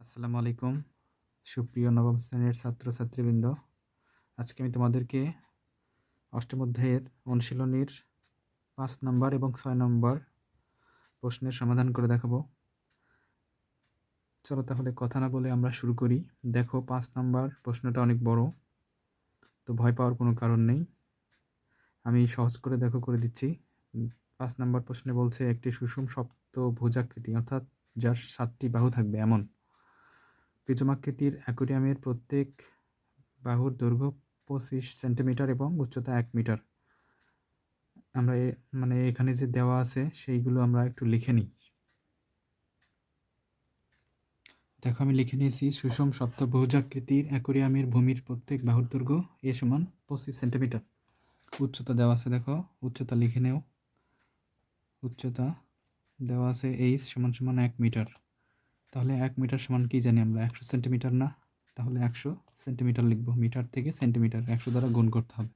আসসালামু আলাইকুম। সুপ্রিয় নবম শ্রেণির ছাত্রছাত্রীবৃন্দ, আজকে আমি তোমাদেরকে অষ্টম অধ্যায়ের অনুশীলনীর পাঁচ নম্বর এবং ছয় নম্বর প্রশ্নের সমাধান করে দেখাবো। চলো তাহলে কথা না বলে আমরা শুরু করি। দেখো, পাঁচ নম্বর প্রশ্নটা অনেক বড়, তো ভয় পাওয়ার কোনো কারণ নেই। আমি সহজ করে দেখো, করে দিচ্ছি। পাঁচ নম্বর প্রশ্নে বলছে, একটি সুষম সপ্ত ভুজাকৃতি, অর্থাৎ যার সাতটি বাহু থাকবে, এমন। প্রিজমাকৃতির অ্যাকোরিয়ামের প্রত্যেক বাহুর দৈর্ঘ্য পঁচিশ সেন্টিমিটার এবং উচ্চতা এক মিটার। আমরা মানে এখানে যে দেওয়া আছে, সেইগুলো আমরা একটু লিখে নিই। দেখো, আমি লিখে নিয়েছি, সুষম সপ্তভুজাকৃতির অ্যাকোরিয়ামের ভূমির প্রত্যেক বাহুর দৈর্ঘ্য এ সমান পঁচিশ সেন্টিমিটার। উচ্চতা দেওয়া আছে, দেখো, উচ্চতা লিখে নেও। উচ্চতা দেওয়া আছে, এইচ সমান সমান এক মিটার। তাহলে এক মিটার সমান কি জানি আমরা? একশো সেন্টিমিটার না? তাহলে একশো সেন্টিমিটার লিখব। মিটার থেকে সেন্টিমিটার একশো দ্বারা গুণ করতে হবে।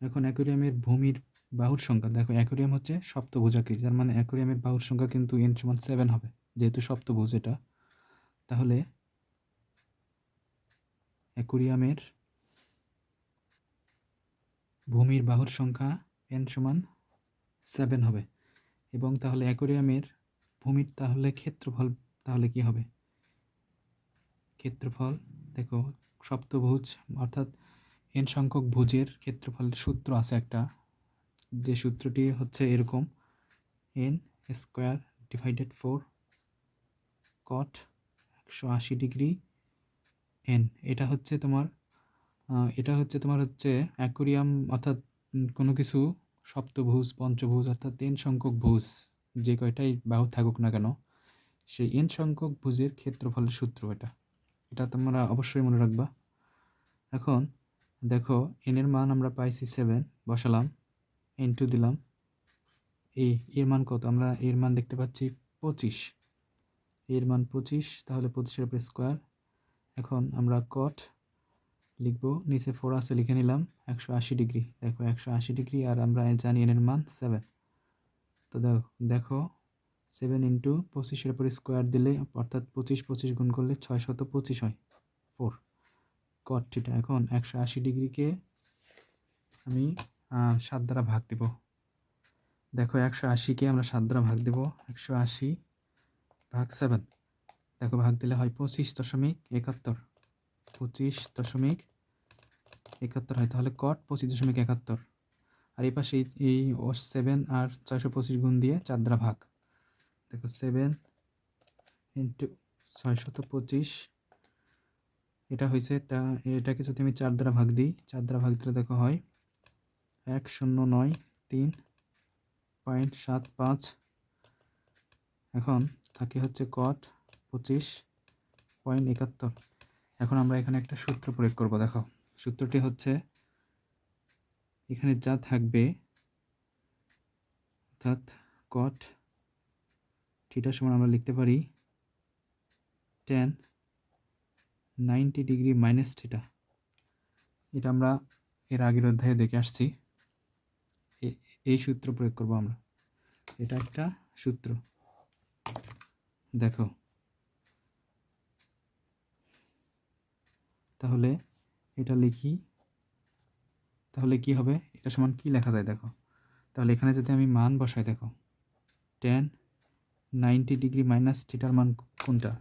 এখন অ্যাকোরিয়ামের ভূমির বাহুর সংখ্যা। দেখো, অ্যাকোরিয়াম হচ্ছে সপ্তভুজাকৃতি। যার মানে অ্যাকোরিয়ামের বাহুর সংখ্যা কিন্তু এন সমান সেভেন হবে, যেহেতু সপ্তভুজ এটা। তাহলে অ্যাকোরিয়ামের ভূমির বাহুর সংখ্যা এন সমান সেভেন হবে। এবং তাহলে অ্যাকোরিয়ামের ভূমির তাহলে ক্ষেত্রফল তাহলে কি হবে? ক্ষেত্রফল, দেখো, সপ্তভুজ, অর্থাৎ এন সংখ্যক ভুজের ক্ষেত্রফলের সূত্র আছে একটা। যে সূত্রটি হচ্ছে এরকম N square divided four cot একশো আশি ডিগ্রি এন এটা হচ্ছে তোমার এটা হচ্ছে তোমার হচ্ছে অ্যাকোরিয়াম অর্থাৎ কোনো কিছু সপ্তভুজ, পঞ্চভুজ, অর্থাৎ এন সংখ্যক ভুজ। যে কয়টাই বাহু থাকুক না কেন, সেই এন সংখ্যক ভুজের ক্ষেত্রফলের সূত্র এটা। এটা তোমরা অবশ্যই মনে রাখবা। এখন দেখো এন এর মান আমরা পাইছি সেভেন বসালাম এন টু দিলাম। এই এর মান কত? আমরা এর মান দেখতে পাচ্ছি পঁচিশ। এর মান পঁচিশ, তাহলে পঁচিশের উপরে স্কোয়ার এখন আমরা কট লিখব, নিচে ফোর আছে, লিখে নিলাম, একশো আশি ডিগ্রি। দেখো, একশো আশি ডিগ্রি, আর আমরা জানি এনের মান সেভেন তো দেখো সেভেন ইন্টু পঁচিশের উপরে স্কোয়ার দিলে, অর্থাৎ পঁচিশ পঁচিশ গুণ করলে ছয় শত পঁচিশ হয় ফোর কট থিটা এখন একশো আশি ডিগ্রিকে আমি সাত দ্বারা ভাগ দেব। দেখো, একশো আশিকে আমরা সাত দ্বারা ভাগ দেব, একশো আশি ভাগ সেভেন দেখো, ভাগ দিলে হয় পঁচিশ দশমিক একাত্তর। পঁচিশ দশমিক একাত্তর হয়, তাহলে কট পঁচিশ দশমিক একাত্তর। আর এই পাশে এই- সেভেন আর ছয়শো পঁচিশ গুণ দিয়ে চার দ্বারা ভাগ। দেখো সেভেন ইন্টু ছয়শত পঁচিশ, এটা হয়েছে তা, এটাকে যদি আমি চার দ্বারা ভাগ দিই চার দ্বারা ভাগ দিলে দেখো হয় এক শূন্য নয় তিন পয়েন্ট সাত পাঁচ। এখন থাকে হচ্ছে কট পঁচিশ পয়েন্ট একাত্তর। এখন আমরা এখানে একটা সূত্র প্রয়োগ করব, দেখো। সূত্রটি হচ্ছে এখানে যা থাকবে, অর্থাৎ কট থিটার সমান আমরা লিখতে পারি tan ninety degree minus theta এটা আমরা এর আগের অধ্যায়ে দেখে আসছি। এই সূত্র প্রয়োগ করব আমরা। এটা একটা সূত্র। দেখো। তাহলে এটা লিখি তাহলে কি হবে? এটা সমান কি লেখা যায় দেখো? তাহলে এখানে যদি আমি মান বসাই দেখো টেন নাইনটি ডিগ্রি মাইনাস থিটার মান কোনটা?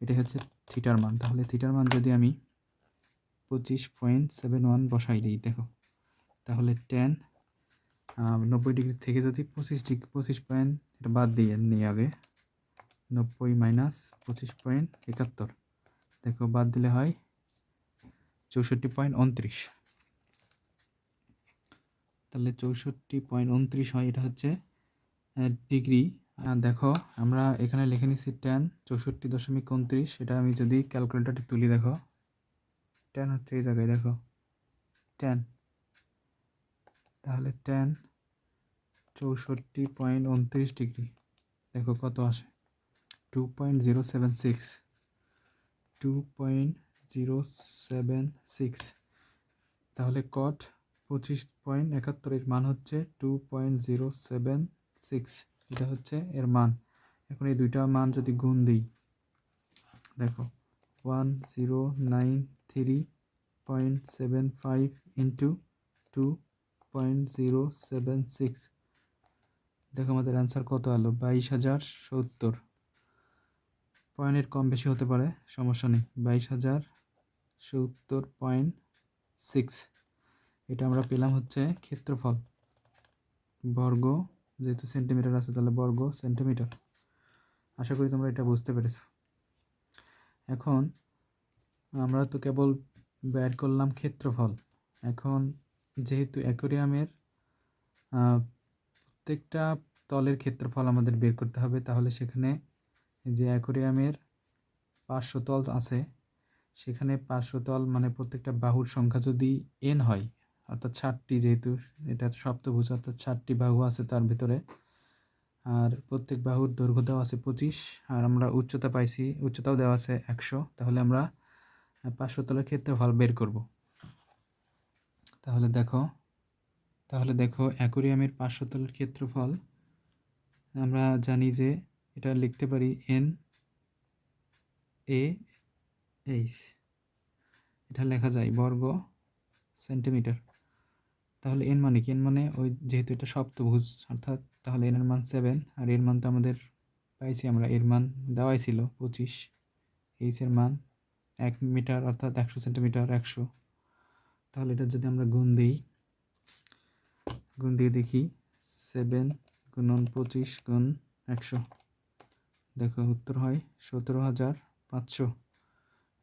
এটা হচ্ছে থিটার মান। তাহলে থিটার মান যদি আমি পঁচিশ পয়েন্ট সেভেন ওয়ান বসাই দিই, দেখো, তাহলে টেন নব্বই ডিগ্রি থেকে যদি পঁচিশ ডিগ্রি পঁচিশ পয়েন্ট এটা বাদ দিয়ে নিই আগে, নব্বই মাইনাস পঁচিশ পয়েন্ট একাত্তর, দেখো, বাদ দিলে হয় চৌষট্টি পয়েন্ট উনত্রিশ। তাহলে চৌষট্টি পয়েন্ট উনত্রিশ হয়, এটা হচ্ছে ডিগ্রি দেখো, আমরা এখানে লিখে নিচ্ছি টেন চৌষট্টি দশমিক উনত্রিশ, এটা আমি যদি ক্যালকুলেটারটি তুলি, দেখো। টেন হচ্ছে এই জায়গায়, দেখো। টেন তাহলে টেন চৌষট্টি পয়েন্ট উনত্রিশ ডিগ্রি দেখো কত আসে। Two point zero seven six two point zero seven six তাহলে কট পঁচিশ পয়েন্ট একাত্তরের মান হচ্ছে two point zero seven six এটা হচ্ছে এর মান। এখন এই দুইটা মান যদি গুণ দিই, দেখো one zero nine three point seven five into two point zero seven six দেখো আমাদের অ্যান্সার কত আলো বাইশ হাজার সত্তর। পয়েন্টের কম বেশি হতে পারে, সমস্যা নেই। বাইশ হাজার সত্তর পয়েন্ট সিক্স এটা আমরা পেলাম হচ্ছে ক্ষেত্রফল। বর্গ, যেহেতু সেন্টিমিটার আছে, তাহলে বর্গ সেন্টিমিটার আশা করি তোমরা এটা বুঝতে পেরেছ। এখন আমরা তো কেবল বের করলাম ক্ষেত্রফল। এখন যেহেতু অ্যাকোরিয়ামের প্রত্যেকটা তলের ক্ষেত্রফল আমাদের বের করতে হবে, তাহলে সেখানে যে অ্যাকোরিয়ামের পাঁচশো তল আছে, সেখানে পাঁচশো তল মানে প্রত্যেকটা বাহুর সংখ্যা যদি এন হয় অর্থাৎ ষাটটি যেহেতু, এটা সপ্তভুজ অর্থাৎ ষাটটি বাহু আছে তার ভিতরে। আর প্রত্যেক বাহুর দৈর্ঘ্য দেওয়া আছে পঁচিশ, আর আমরা উচ্চতা পাইছি, উচ্চতাও দেওয়া আছে একশো। তাহলে আমরা পাঁচশো তলের ক্ষেত্রফল বের করব। তাহলে দেখো তাহলে দেখো অ্যাকোরিয়ামের পাঁচশো তলের ক্ষেত্রফল। আমরা জানি যে এটা লিখতে পারি এন এ এইচ। এটা লেখা যায় বর্গ সেন্টিমিটার। তাহলে এন মানে কি? এন মানে ওই যেহেতু এটা সপ্তভুজ, অর্থাৎ তাহলে এর মান সেভেন আর এর মান তো আমাদের পাইছি আমরা, এর মান দেওয়াই ছিল পঁচিশ। এইচ এর মান এক মিটার, অর্থাৎ একশো সেন্টিমিটার, একশো। তাহলে এটা যদি আমরা গুণ দিই, গুণ দিয়ে দেখি সেভেন গুণন পঁচিশ গুণ একশো। দেখো, উত্তর হয় সতেরো হাজার পাঁচশো।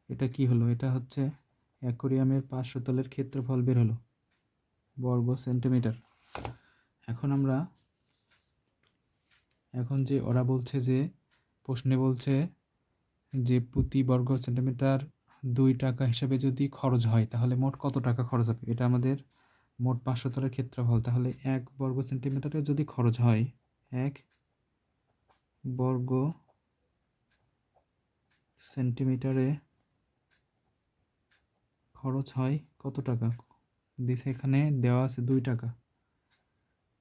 এটা কি হলো? এটা হচ্ছে অ্যাকোরিয়ামের পাঁচশো তলের ক্ষেত্রফল বের হলো। বর্গ সেন্টিমিটার। এখন আমরা, এখন যে ওরা বলছে যে, প্রশ্নে বলছে যে প্রতি বর্গ সেন্টিমিটার দুই টাকা হিসাবে যদি খরচ হয়, তাহলে মোট কত টাকা খরচ হবে? এটা আমাদের মোট পাঁচশো তলের ক্ষেত্রফল। তাহলে এক বর্গ সেন্টিমিটারে যদি খরচ হয়, এক বর্গ সেন্টিমিটারে খরচ হয় কত টাকা? দিছে এখানে, দেওয়া আছে দুই টাকা।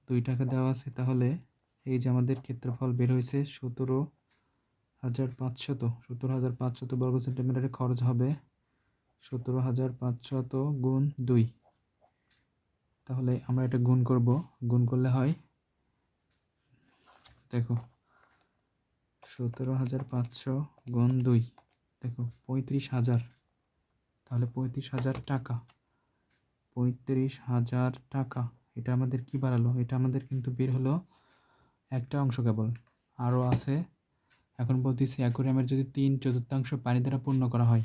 দুই টাকা দেওয়া আছে, তাহলে এই যে আমাদের ক্ষেত্রফল বের হয়েছে সতেরো হাজার পাঁচশত। সতেরো হাজার পাঁচশত বর্গ সেন্টিমিটারে খরচ হবে সতেরো হাজার পাঁচশত গুণ দুই। তাহলে আমরা এটা গুণ করব। গুণ করলে হয়, দেখো, সতেরো হাজার পাঁচশো গুণ দুই। দেখো, পঁয়ত্রিশ হাজার। তাহলে পঁয়ত্রিশ হাজার টাকা। পঁয়ত্রিশ হাজার টাকা। এটা আমাদের কি বাড়ালো? এটা আমাদের কিন্তু বের হলো একটা অংশ কেবল। আরও আছে। এখন বলতেছি অ্যাকোরিয়ামের যদি তিন চতুর্থাংশ পানি দ্বারা পূর্ণ করা হয়।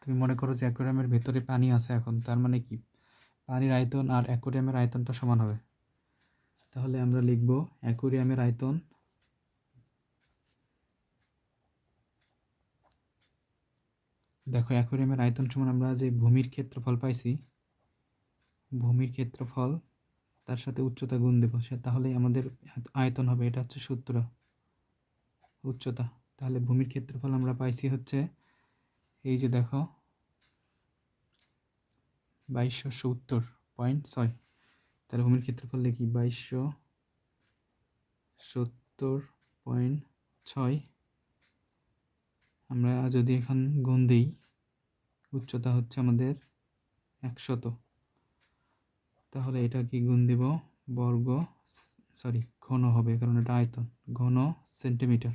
তুমি মনে করো যে অ্যাকোরিয়ামের ভেতরে পানি আছে এখন, তার মানে কি? পানির আয়তন আর অ্যাকোরিয়ামের আয়তনটা সমান হবে। তাহলে আমরা লিখব অ্যাকোরিয়ামের আয়তন দেখো, অ্যাকোরিয়ামের আয়তন সমান আমরা যে ভূমির ক্ষেত্রফল পাইছি ভূমির ক্ষেত্রফল, তার সাথে উচ্চতা গুণ দেবো সে, তাহলে আমাদের আয়তন হবে, এটা হচ্ছে সূত্র। উচ্চতা। তাহলে ভূমির ক্ষেত্রফল আমরা পাইছি হচ্ছে, এই যে দেখো, বাইশশো সত্তর পয়েন্ট ছয়। তাহলে ভূমির ক্ষেত্রফল লিখি বাইশশো সত্তর পয়েন্ট ছয়। আমরা যদি এখন গুণ দিই, উচ্চতা হচ্ছে আমাদের একশত। তাহলে এটা কি গুণ দিব বর্গ সরি ঘন হবে, কারণ এটা আয়তন, ঘন সেন্টিমিটার।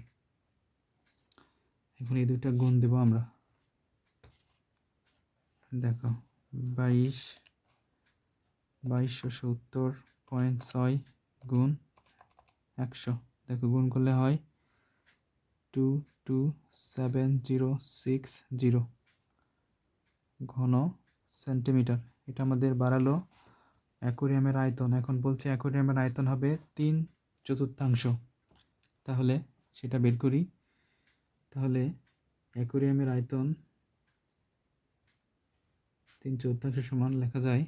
এখন এই দুইটা গুণ দেব আমরা। দেখো, বাইশ, বাইশশো সত্তর পয়েন্ট ছয় গুণ একশো। দেখো, গুণ করলে হয় two two, seven, zero, six, zero. ঘন সেন্টিমিটার, এটা আমাদের বাড়ালো অ্যাকোরিয়ামের আয়তন, এখন বলছে অ্যাকোরিয়ামের আয়তন হবে তিন চতুর্থাংশ। তাহলে সেটা বের করি। তাহলে অ্যাকোরিয়ামের আয়তন তিন চতুর্থাংশ সমান লেখা যায়।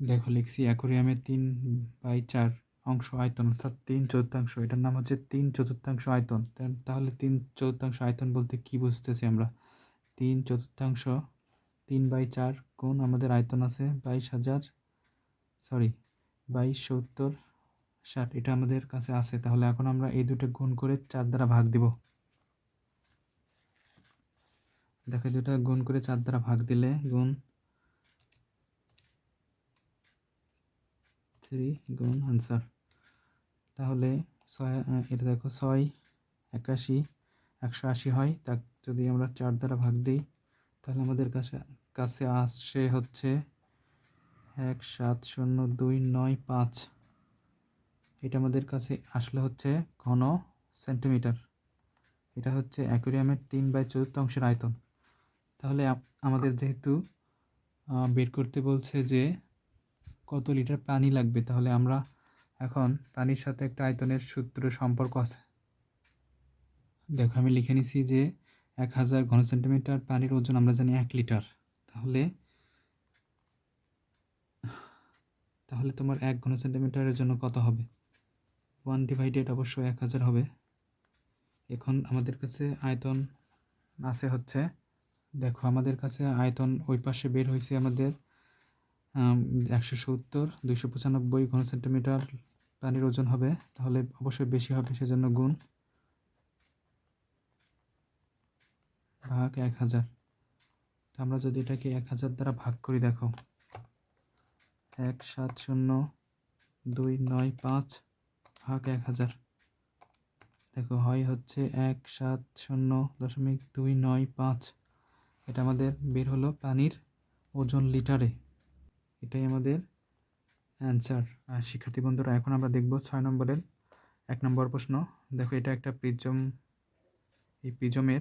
দেখো, লিখছি অ্যাকোরিয়ামের তিন বাই চার অংশ আয়তন, অর্থাৎ তিন চতুর্থাংশ। এটার নাম হচ্ছে তিন চতুর্থাংশ আয়তন। তাহলে তিন চতুর্থাংশ আয়তন বলতে কি বুঝতেছি আমরা? তিন চতুর্থাংশ তিন বাই চার গুণ আমাদের আয়তন আছে বাইশ হাজার সরি বাইশ সত্তর ষাট। এটা আমাদের কাছে আছে, তাহলে এখন আমরা এই দুটো গুণ করে চার দ্বারা ভাগ দিব। দেখো দুটা গুণ করে চার দ্বারা ভাগ দিলে গুণ থ্রি গুণ আনসার তাহলে ছয় এটা দেখো, ছয়, একাশি, একশো আশি হয়। তা যদি আমরা চার দ্বারা ভাগ দিই তাহলে আমাদের কাছে কাছে আসছে হচ্ছে এক সাত শূন্য দুই নয় পাঁচ। এটা আমাদের কাছে আসলে হচ্ছে ঘন সেন্টিমিটার। এটা হচ্ছে অ্যাকোরিয়ামের তিন বাই চতুর্থাংশের আয়তন। তাহলে আমাদের যেহেতু বের করতে বলছে যে কত লিটার পানি লাগবে, তাহলে আমরা এখন পানির সাথে একটা আয়তনের সূত্র সম্পর্ক আছে। দেখো, আমি লিখে নিছি যে এক হাজার ঘন সেন্টিমিটার পানির ওজন আমরা জানি এক লিটার। তাহলে তাহলে তোমার এক ঘন সেন্টিমিটারের জন্য কত হবে? ওয়ান ডিভাইডেড অবশ্যই এক হাজার হবে। এখন আমাদের কাছে আয়তন আছে হচ্ছে, দেখো আমাদের কাছে আয়তন ওই পাশে বের হয়েছে আমাদের একশো সত্তর, দুইশো পঁচানব্বই ঘন সেন্টিমিটার পানির ওজন হবে। তাহলে অবশ্যই বেশি হবে, সেজন্য গুণ ভাগ এক হাজার। আমরা যদি এটাকে এক হাজার দ্বারা ভাগ করি, দেখো। এক সাত শূন্য দুই নয় পাঁচ ভাগ এক হাজার। দেখো, হয় হচ্ছে এক সাত শূন্য দশমিক দুই নয় পাঁচ। এটা আমাদের বের হলো পানির ওজন লিটারে। এটাই আমাদের অ্যান্সার। আর শিক্ষার্থী বন্ধুরা, এখন আমরা দেখব ছয় নম্বরের এক নম্বর প্রশ্ন। দেখো, এটা একটা প্রিজম, এই প্রিজমের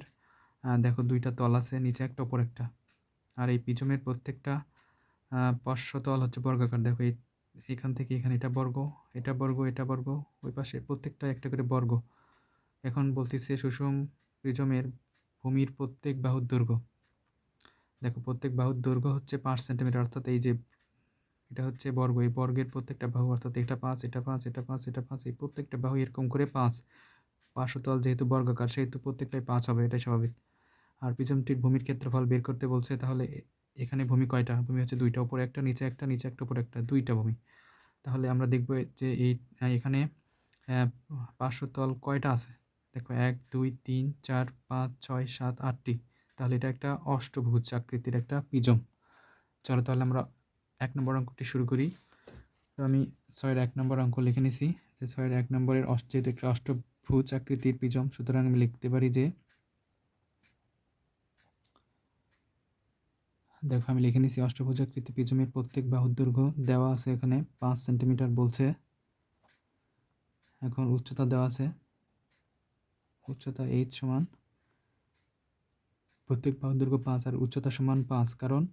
দেখো দুইটা তল আছে নিচে একটা ওপর একটা। আর এই প্রিজমের প্রত্যেকটা আহ, পার্শ্বতল হচ্ছে বর্গাকার। দেখো এই এখান থেকে এখানে এটা বর্গ এটা বর্গ এটা বর্গ ওই পাশে প্রত্যেকটা একটা করে বর্গ। এখন বলতেছে সুষম প্রিজমের ভূমির প্রত্যেক বাহুর দৈর্ঘ্য। দেখো প্রত্যেক বাহুর দৈর্ঘ্য হচ্ছে পাঁচ সেন্টিমিটার অর্থাৎ এই যে এটা হচ্ছে বর্গ এই বর্গের প্রত্যেকটা বাহু অর্থাৎ এটা পাঁচ এটা পাঁচ এটা পাঁচ এটা পাঁচ এই প্রত্যেকটা বাহু এরকম করে পাঁচ। পার্শ্বতল যেহেতু বর্গাকার সেহেতু প্রত্যেকটাই পাঁচ হবে এটাই স্বাভাবিক। আর প্রিজমটির ভূমির ক্ষেত্রফল বের করতে বলছে তাহলে এখানে ভূমি কয়টা? ভূমি হচ্ছে দুইটা উপরে একটা নিচে একটা নিচে একটা উপরে একটা দুইটা ভূমি। তাহলে আমরা দেখব যে এই এখানে আহ, পার্শ্বতল কয়টা আছে? দেখো এক দুই তিন চার পাঁচ ছয় সাত আটটি। তাহলে এটা একটা অষ্টভুজ আকৃতির একটা পিজম। চলো তাহলে আমরা এক নম্বর অঙ্কটি শুরু করি। তো আমি ছয়ের এক নম্বর অঙ্ক লিখে নিছি যে ছয়ের এক নম্বরের অষ্ট যেহেতু একটা অষ্টভুজ আকৃতির পিজম সুতরাং আমি লিখতে পারি যে দেখো, আমি লিখে নিছি অষ্টভুজ আকৃতি প্রিজমের প্রত্যেক বাহুর দৈর্ঘ্য দেওয়া আছে এখানে পাঁচ সেন্টিমিটার বলছে। এখন উচ্চতা দেওয়া আছে, উচ্চতা এইচ সমান প্রত্যেক বাহুর দৈর্ঘ্য পাঁচ আর উচ্চতা সমান পাঁচ, কারণ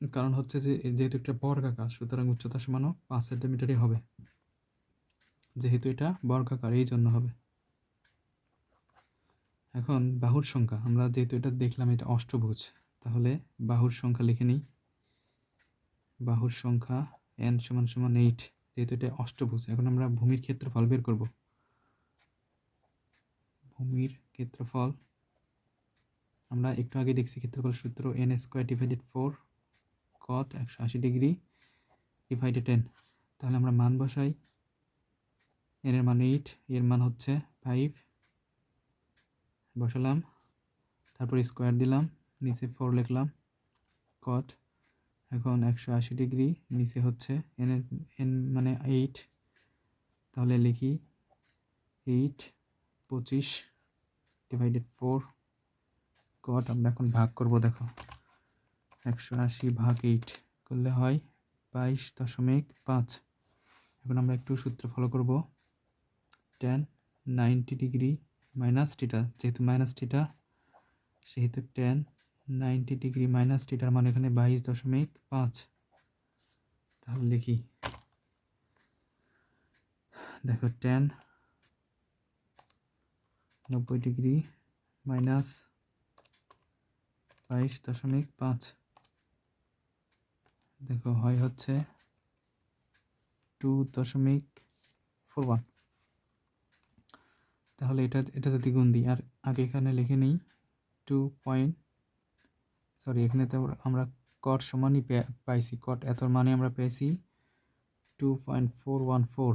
কারণ হচ্ছে যে, যেহেতু একটা বর্গাকার, সুতরাং উচ্চতা সমানও পাঁচ সেন্টিমিটারই হবে। যেহেতু এটা বর্গাকার, এই জন্য হবে। এখন বাহুর সংখ্যা, আমরা যেহেতু এটা দেখলাম, এটা অষ্টভুজ। তাহলে বাহুর সংখ্যা লিখে নিই। বাহুর সংখ্যা এন সমান সমান এইট যেহেতু এটা অষ্টভুজ, এখন আমরা ভূমির ক্ষেত্রফল বের করব। ভূমির ক্ষেত্রফল, আমরা একটু আগে দেখছি ক্ষেত্রফল সূত্র N square divided four cot একশো আশি ডিগ্রি ডিভাইডেড টেন তাহলে আমরা মান বসাই। এন এর মান এইট এর মান হচ্ছে ফাইভ বসালাম, তারপর স্কোয়ার দিলাম। নিচে ফোর লিখলাম কট এখন একশো আশি ডিগ্রি নিচে হচ্ছে এন এর এন মানে এইট তাহলে লিখি এইট পঁচিশ ডিভাইডেড ফোর কট আমরা এখন ভাগ করব দেখো, একশো আশি ভাগ এইট করলে হয় বাইশ দশমিক পাঁচ, এখন আমরা একটু সূত্র ফলো করব tan ninety degree minus theta যেহেতু মাইনাস টিটা সেহেতু টেন নাইনটি ডিগ্রি মাইনাস টিটার মানে এখানে বাইশ দশমিক পাঁচ। তাহলে লিখি। দেখো টেন নব্বই ডিগ্রি মাইনাস বাইশ দশমিক পাঁচ। দেখো, হয় হচ্ছে টু দশমিক ফোর ওয়ান তাহলে এটা এটা যদি গুণ দিই, আর আগে এখানে লিখে নিই টু পয়েন্ট সরি এখানে তো আমরা কট সমানই পাইছি। কট এত মানে আমরা পেয়েছি two point four one four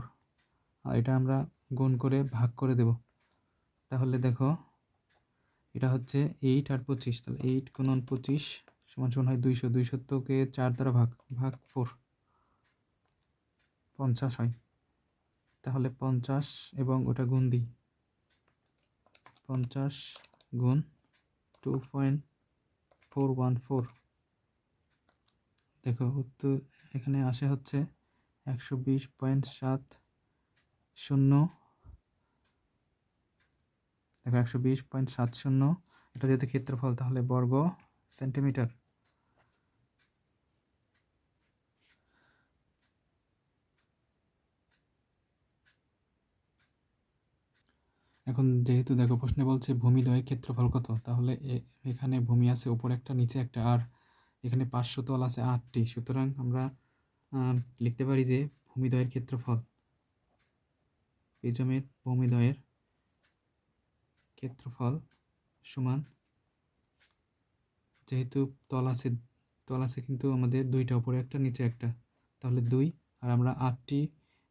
আর এটা আমরা গুণ করে ভাগ করে দেব। তাহলে দেখো, এটা হচ্ছে এইট আর পঁচিশ। তাহলে এইট গুণন পঁচিশ সমান সমান হয় দুইশো। দুইশোকে চার দ্বারা ভাগ ভাগ ফোর পঞ্চাশ হয়। তাহলে পঞ্চাশ এবং ওটা গুণ দিই। পঞ্চাশ গুণ two point four one four. দেখো, উত্তর এখানে আসে হচ্ছে একশো বিশ পয়েন্ট সাত শূন্য। দেখো, একশো বিশ পয়েন্ট সাত শূন্য। এটা যেহেতু ক্ষেত্রফল তাহলে বর্গ সেন্টিমিটার। এখন যেহেতু দেখো প্রশ্নে বলছে ভূমিদ্বয়ের ক্ষেত্রফল কত, তাহলে এখানে ভূমি আছে উপরে একটা, নিচে একটা, আর এখানে পাঁচশো তল আছে আটটি। সুতরাং আমরা লিখতে পারি যে ভূমিদ্বয়ের ক্ষেত্রফল। প্রিজমের ভূমিদ্বয়ের ক্ষেত্রফল সমান, যেহেতু তল আছে তল আছে কিন্তু আমাদের দুইটা, উপরে একটা, নিচে একটা। তাহলে দুই, আর আমরা আটটি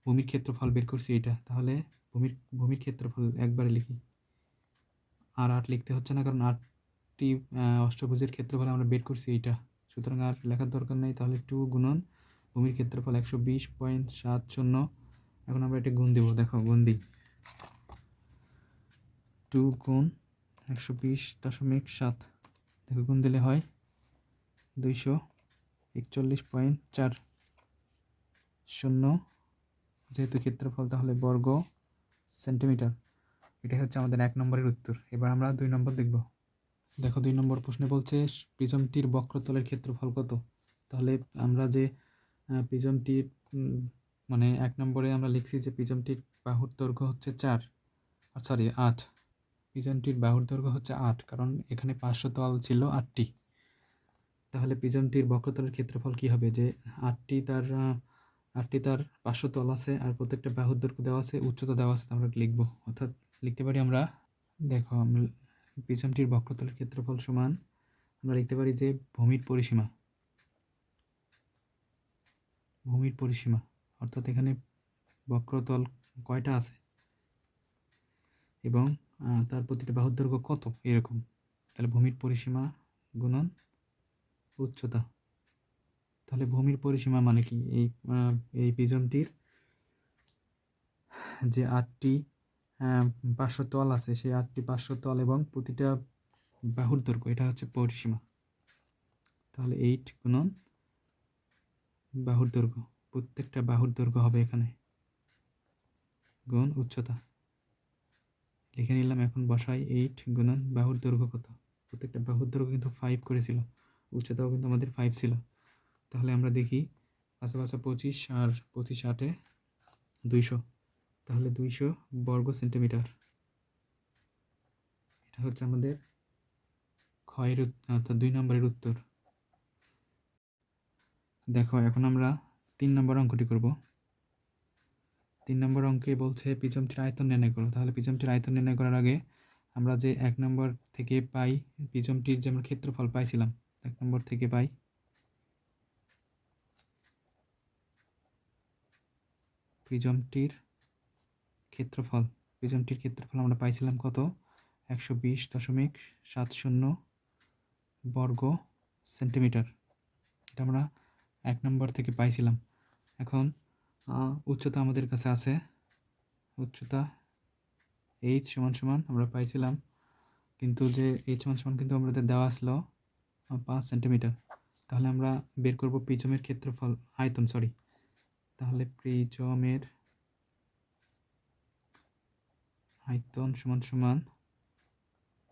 ভূমির ক্ষেত্রফল বের করছি এটা তাহলে ভূমির ভূমির ক্ষেত্রফল একবারে লিখি। আর আট লিখতে হচ্ছে না, কারণ আটটি অষ্টভুজের ক্ষেত্রফল আমরা বের করছি এইটা। সুতরাং আর লেখার দরকার নেই, তাহলে টু গুণন ভূমির ক্ষেত্রফল একশো বিশ পয়েন্ট সাত শূন্য। এখন আমরা এটা গুণ দেবো, দেখো, গুণ দিই। টু গুণ একশো বিশ দশমিক সাত, দেখো, গুণ দিলে হয় দুইশো একচল্লিশ পয়েন্ট চার শূন্য। যেহেতু ক্ষেত্রফল তাহলে বর্গ সেন্টিমিটার। এটাই হচ্ছে আমাদের এক নম্বরের উত্তর। এবার আমরা দুই নম্বর দেখব। দেখো, দুই নম্বর প্রশ্নে বলছে, প্রিজমটির বক্রতলের ক্ষেত্রফল কত? তাহলে আমরা যে প্রিজমটির মানে এক নম্বরে আমরা লিখছি যে, প্রিজমটির বাহুর দৈর্ঘ্য হচ্ছে চার। সরি আট। প্রিজমটির বাহুর দৈর্ঘ্য হচ্ছে আট, কারণ এখানে পাঁচশো তল ছিল আটটি। তাহলে প্রিজমটির বক্রতলের ক্ষেত্রফল কি হবে? যে, আটটি তার আটটি তার পাঁচশো তল আছে আর প্রত্যেকটা বাহুর দৈর্ঘ্য দেওয়া আছে, উচ্চতা দেওয়া আছে আমরা লিখব। অর্থাৎ লিখতে পারি আমরা, দেখো, আমরা প্রিজমটির বক্রতলের ক্ষেত্রফল সমান, আমরা লিখতে পারি যে ভূমির পরিসীমা। ভূমির পরিসীমা, অর্থাৎ এখানে বক্রতল কয়টা আছে? এবং তার প্রতিটা বাহুর দৈর্ঘ্য কত? এরকম। তাহলে ভূমির পরিসীমা গুণন উচ্চতা। তাহলে ভূমির পরিসীমা মানে কি? এই এই প্রিজমটির যে আটটি পাঁচশো তল আছে, সেই আটটি পাঁচশো তল এবং প্রতিটা বাহুর দৈর্ঘ্য, এটা হচ্ছে পরিসীমা। তাহলে এইট গুণন বাহুর দৈর্ঘ্য, প্রত্যেকটা বাহুর দৈর্ঘ্য হবে এখানে গুণ উচ্চতা। লিখে নিলাম, এখন বসাই, এইট গুণন বাহুর দৈর্ঘ্য কত? প্রত্যেকটা বাহুর দৈর্ঘ্য কিন্তু ফাইভ করেছিল, উচ্চতাও কিন্তু আমাদের ফাইভ ছিল। তাহলে আমরা দেখি পাশে পাশে পঁচিশ আর পঁচিশ আটে দুইশো। তাহলে দুইশো বর্গ সেন্টিমিটার। এটা হচ্ছে আমাদের ক্ষয়ের অর্থাৎ দুই নম্বরের উত্তর। দেখো, এখন আমরা তিন নম্বর অঙ্কটি করব। তিন নম্বর অঙ্কে বলছে পিজমটির আয়তন নির্ণয় করো। তাহলে পিজমটির আয়তন নির্ণয় করার আগে আমরা যে এক নম্বর থেকে পাই পিজমটির যে আমরা ক্ষেত্রফল পাইছিলাম, এক নম্বর থেকে পাই প্রিজমটির ক্ষেত্রফল প্রিজমটির ক্ষেত্রফল আমরা পাইছিলাম কত? একশো বিশ দশমিক সাত শূন্য বর্গ সেন্টিমিটার। এটা আমরা এক নম্বর থেকে পাইছিলাম। এখন উচ্চতা আমাদের কাছে আছে। উচ্চতা এইচ সমান সমান আমরা পাইছিলাম। কিন্তু যে এইচ সমান সমান কিন্তু আমাদের দেওয়া আসলো পাঁচ সেন্টিমিটার। তাহলে আমরা বের করব প্রিজমের ক্ষেত্রফল, আয়তন সরি তাহলে প্রিজমের আয়তন সমান সমান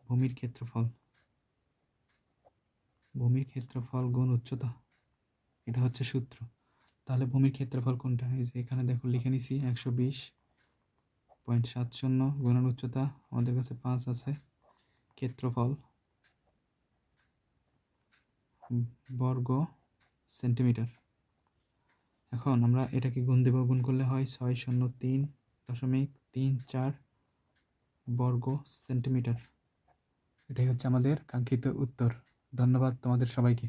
ভূমির ক্ষেত্রফল। ভূমির ক্ষেত্রফল গুণ উচ্চতা। এটা হচ্ছে সূত্র। তাহলে ভূমির ক্ষেত্রফল কোনটা? এই যে এখানে দেখো লিখে নিছি একশো বিশ পয়েন্ট সাত শূন্য গুণন উচ্চতা। আমাদের কাছে পাঁচ আছে। ক্ষেত্রফল বর্গ সেন্টিমিটার। এখন আমরা এটাকে গুণ দেব, গুণ করলে হয় ছয় শূন্য তিন দশমিক তিন চার বর্গ সেন্টিমিটার। এটাই হচ্ছে আমাদের কাঙ্ক্ষিত উত্তর। ধন্যবাদ তোমাদের সবাইকে।